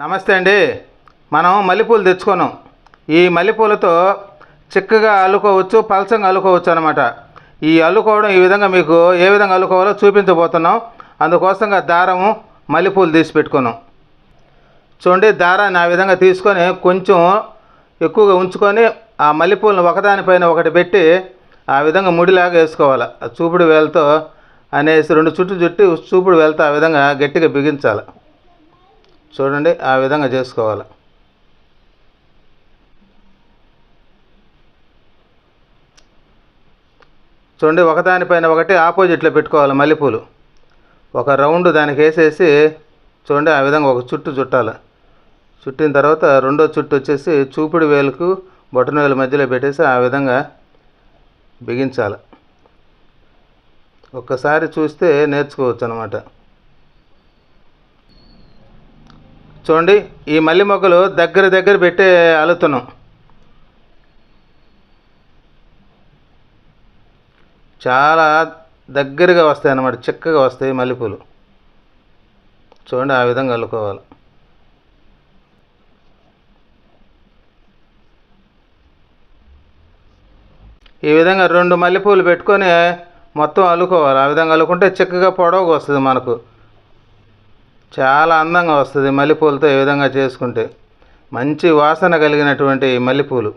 నమస్తే అండి. మనం మల్లెపూలు తెచ్చుకున్నాం. ఈ మల్లెపూలతో చిక్కగా అల్లుకోవచ్చు పలసంగా అల్లుకోవచ్చు అనమాట ఈ అల్లుకోవడం ఈ విధంగా మీకు ఏ విధంగా అల్లుకోవాలో చూపించబోతున్నాం. అందుకోసంగా దారము మల్లెపూలు తీసి పెట్టుకున్నాం. చూడండి దారాన్ని ఆ విధంగా తీసుకొని కొంచెం ఎక్కువగా ఉంచుకొని ఆ మల్లెపూలను ఒకదానిపైన ఒకటి పెట్టి ఆ విధంగా ముడిలాగా వేసుకోవాలి. చూపుడు వేలతో అనేసి రెండు చుట్టు చుట్టి చూపుడు వేలతో ఆ విధంగా గట్టిగా బిగించాలి. చూడండి ఆ విధంగా చేసుకోవాలి. చూడండి ఒకదానిపైన ఒకటి ఆపోజిట్లో పెట్టుకోవాలి మల్లెపూలు. ఒక రౌండ్ దానికి వేసేసి చూడండి ఆ విధంగా ఒక చుట్టు చుట్టాలి. చుట్టిన తర్వాత రెండో చుట్టు వచ్చేసి చూపుడు వేలుకు బొటన వేలు మధ్యలో పెట్టేసి ఆ విధంగా బిగించాలి. ఒక్కసారి చూస్తే నేర్చుకోవచ్చు అనమాట చూడండి ఈ మల్లె మొగ్గలు దగ్గర దగ్గర పెట్టే అలుతున్నాం చాలా దగ్గరగా వస్తాయి అన్నమాట చిక్కగా వస్తాయి మల్లెపూలు. చూడండి ఆ విధంగా అల్లుకోవాలి. ఈ విధంగా రెండు మల్లెపూలు పెట్టుకొని మొత్తం అల్లుకోవాలి. ఆ విధంగా అల్లుకుంటే చిక్కగా పొడవుగా వస్తుంది మనకు. చాలా అందంగా వస్తుంది మల్లెపూలతో ఈ విధంగా చేసుకుంటే. మంచి వాసన కలిగినటువంటి మల్లెపూలు.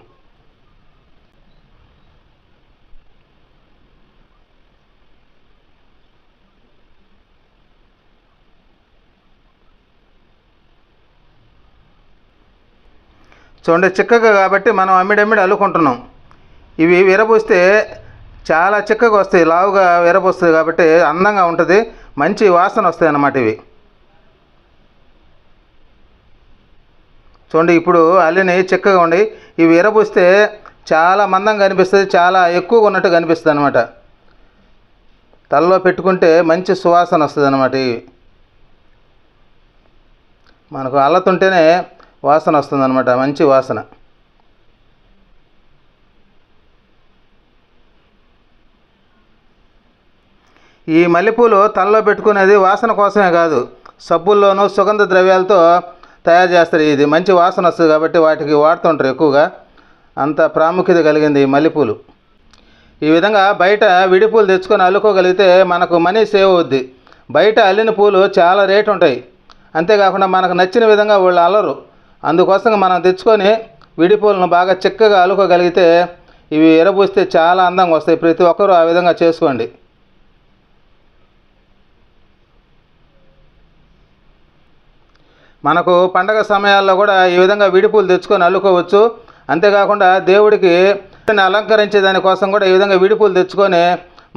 చూడండి చిక్కగా కాబట్టి మనం అమ్మిడమ్మిడి అల్లుకుంటున్నాం. ఇవి విరబూస్తే చాలా చిక్కగా వస్తాయి లావుగా విరబూస్తుంది కాబట్టి అందంగా ఉంటుంది మంచి వాసన వస్తాయి అన్నమాట ఇవి. చూడండి ఇప్పుడు అల్లిని చిక్కగా ఉండి ఇవి విరబూస్తే చాలా మందంగా కనిపిస్తుంది చాలా ఎక్కువగా ఉన్నట్టు కనిపిస్తుంది అనమాట తలలో పెట్టుకుంటే మంచి సువాసన వస్తుంది అనమాట ఇవి. మనకు అల్లతుంటేనే వాసన వస్తుంది అనమాట మంచి వాసన. ఈ మల్లెపూలు తలలో పెట్టుకునేది వాసన కోసమే కాదు సబ్బుల్లోనూ సుగంధ ద్రవ్యాలతో తయారు చేస్తారు. ఇది మంచి వాసన వస్తుంది కాబట్టి వాటికి వాడుతుంటారు ఎక్కువగా. అంత ప్రాముఖ్యత కలిగింది ఈ మల్లెపూలు. ఈ విధంగా బయట విడిపూలు తెచ్చుకొని అల్లుకోగలిగితే మనకు మనీ సేవ్ అవుద్ది. బయట అల్లిన పూలు చాలా రేటు ఉంటాయి. అంతేకాకుండా మనకు నచ్చిన విధంగా వాళ్ళు అల్లరు. అందుకోసం మనం తెచ్చుకొని విడిపూలను బాగా చిక్కగా అల్లుకోగలిగితే ఇవి ఎరబూస్తే చాలా అందంగా వస్తాయి. ప్రతి ఒక్కరూ ఆ విధంగా చేసుకోండి. మనకు పండగ సమయాల్లో కూడా ఈ విధంగా విడిపూలు తెచ్చుకొని అల్లుకోవచ్చు. అంతేకాకుండా దేవుడికి అలంకరించే దానికోసం కూడా ఈ విధంగా విడిపూలు తెచ్చుకొని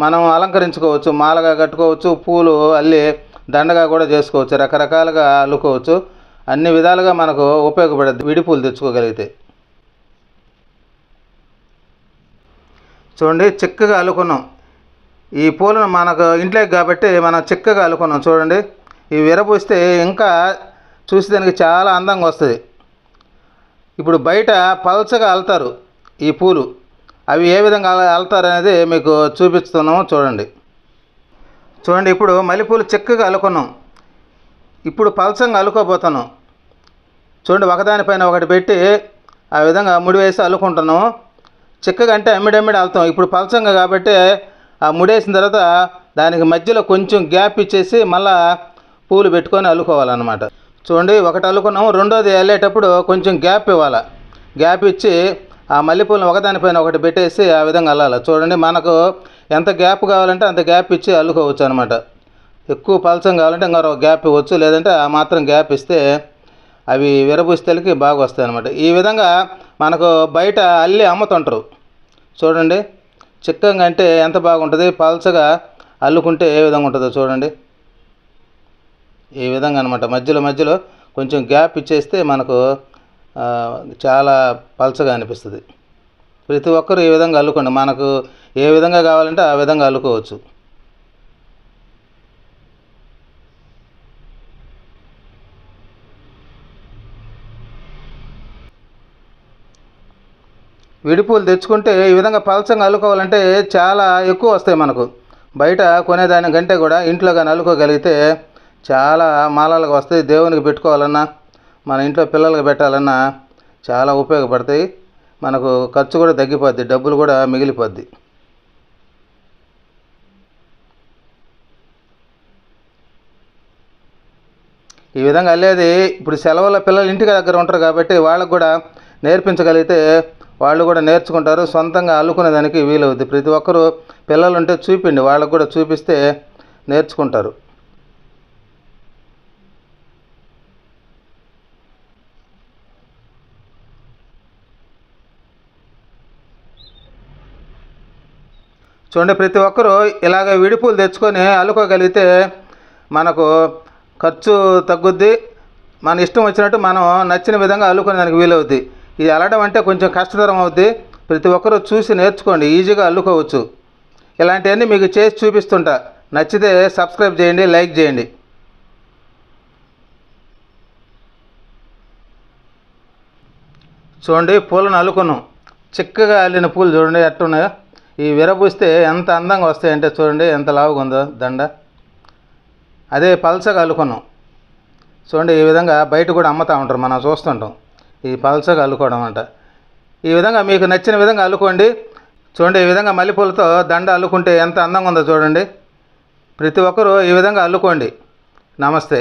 మనం అలంకరించుకోవచ్చు. మాలగా కట్టుకోవచ్చు పూలు అల్లి దండగా కూడా చేసుకోవచ్చు. రకరకాలుగా అల్లుకోవచ్చు. అన్ని విధాలుగా మనకు ఉపయోగపడద్దు విడిపూలు తెచ్చుకోగలిగితే. చూడండి చిక్కగా అల్లుకున్నాం. ఈ పూలను మనకు ఇంట్లోకి కాబట్టి మనం చిక్కగా అల్లుకున్నాం. చూడండి ఇవి విరబూస్తే ఇంకా చూసేదానికి చాలా అందంగా వస్తుంది. ఇప్పుడు బయట పల్చగా అల్లుతారు ఈ పూలు. అవి ఏ విధంగా అల్తారు అనేది మీకు చూపిస్తున్నాము చూడండి. చూడండి ఇప్పుడు మల్లెపూలు చిక్కగా అలుకున్నాం ఇప్పుడు పలచంగా అలుకోబోతున్నాం చూడండి ఒకదానిపైన ఒకటి పెట్టి ఆ విధంగా ముడి వేసి అల్లుకుంటున్నాము. చిక్కగా అంటే అమ్మిడమ్మిడి అల్తాం ఇప్పుడు పలచంగా కాబట్టి ఆ ముడేసిన తర్వాత దానికి మధ్యలో కొంచెం గ్యాప్ ఇచ్చేసి మళ్ళా పూలు పెట్టుకొని అల్లుకోవాలన్నమాట. చూడండి ఒకటి అల్లుకున్నాము రెండోది వెళ్ళేటప్పుడు కొంచెం గ్యాప్ ఇవ్వాలి? గ్యాప్ ఇచ్చి ఆ మల్లెపూలను ఒకదానిపైన ఒకటి పెట్టేసి ఆ విధంగా అల్లాలి? చూడండి మనకు ఎంత గ్యాప్ కావాలంటే అంత గ్యాప్ ఇచ్చి అల్లుకోవచ్చు అనమాట ఎక్కువ పలచం కావాలంటే ఇంకా గ్యాప్ ఇవ్వచ్చు లేదంటే ఆ మాత్రం గ్యాప్ ఇస్తే అవి విరబూస్తలకి బాగా వస్తాయి అనమాట ఈ విధంగా మనకు బయట అల్లి అమ్ముతుంటారు. చూడండి చిక్కంగా అంటే ఎంత బాగుంటుంది? పలచగా అల్లుకుంటే ఏ విధంగా ఉంటుందో చూడండి. ఈ విధంగా అనమాట మధ్యలో మధ్యలో కొంచెం గ్యాప్ ఇచ్చేస్తే మనకు చాలా పలచగా అనిపిస్తుంది. ప్రతి ఒక్కరు ఈ విధంగా అల్లుకోండి. మనకు ఏ విధంగా కావాలంటే ఆ విధంగా అల్లుకోవచ్చు. విడిపూలు తెచ్చుకుంటే ఈ విధంగా పలచంగా అల్లుకోవాలంటే చాలా ఎక్కువ వస్తాయి మనకు. బయట కొనేదానికంటే కూడా ఇంట్లో కానీ అల్లుకోగలిగితే చాలా మాలలుగా వస్తాయి. దేవునికి పెట్టుకోవాలన్నా మన ఇంట్లో పిల్లలకు పెట్టాలన్నా చాలా ఉపయోగపడతాయి. మనకు ఖర్చు కూడా తగ్గిపోద్ది డబ్బులు కూడా మిగిలిపోద్ది. ఈ విధంగా అల్లేది ఇప్పుడు సెలవుల పిల్లలు ఇంటికి దగ్గర ఉంటారు కాబట్టి వాళ్ళకు కూడా నేర్పించగలిగితే వాళ్ళు కూడా నేర్చుకుంటారు. సొంతంగా అల్లుకునే దానికి వీలవుద్ది. ప్రతి ఒక్కరూ పిల్లలు ఉంటే చూపిండి వాళ్ళకు కూడా చూపిస్తే నేర్చుకుంటారు. చూడండి ప్రతి ఒక్కరూ ఇలాగ విడిపూలు తెచ్చుకొని అల్లుకోగలిగితే మనకు ఖర్చు తగ్గుద్ది. మన ఇష్టం వచ్చినట్టు మనం నచ్చిన విధంగా అల్లుకునే దానికి వీలవుద్ది. ఇది అల్లడం అంటే కొంచెం కష్టతరం అవుద్ది. ప్రతి ఒక్కరూ చూసి నేర్చుకోండి ఈజీగా అల్లుకోవచ్చు. ఇలాంటివన్నీ మీకు చేసి చూపిస్తుంటా. నచ్చితే సబ్స్క్రైబ్ చేయండి లైక్ చేయండి. చూడండి పూలను అల్లుకున్నాం. చిక్కగా అల్లిన పూలు చూడండి ఎట్టున్నాయో ఈ విరబూస్తే ఎంత అందంగా వస్తాయంటే చూడండి ఎంత లావుగా ఉందో దండ. అదే పల్చగా అల్లుకున్నాం చూడండి ఈ విధంగా బయట కూడా అమ్ముతూ ఉంటారు మనం చూస్తుంటాం. ఈ పల్చగా అల్లుకోవడం అంట. ఈ విధంగా మీకు నచ్చిన విధంగా అల్లుకోండి చూడండి ఈ విధంగా మల్లెపూలతో దండ అల్లుకుంటే ఎంత అందంగా ఉందో చూడండి. ప్రతి ఒక్కరూ ఈ విధంగా అల్లుకోండి నమస్తే.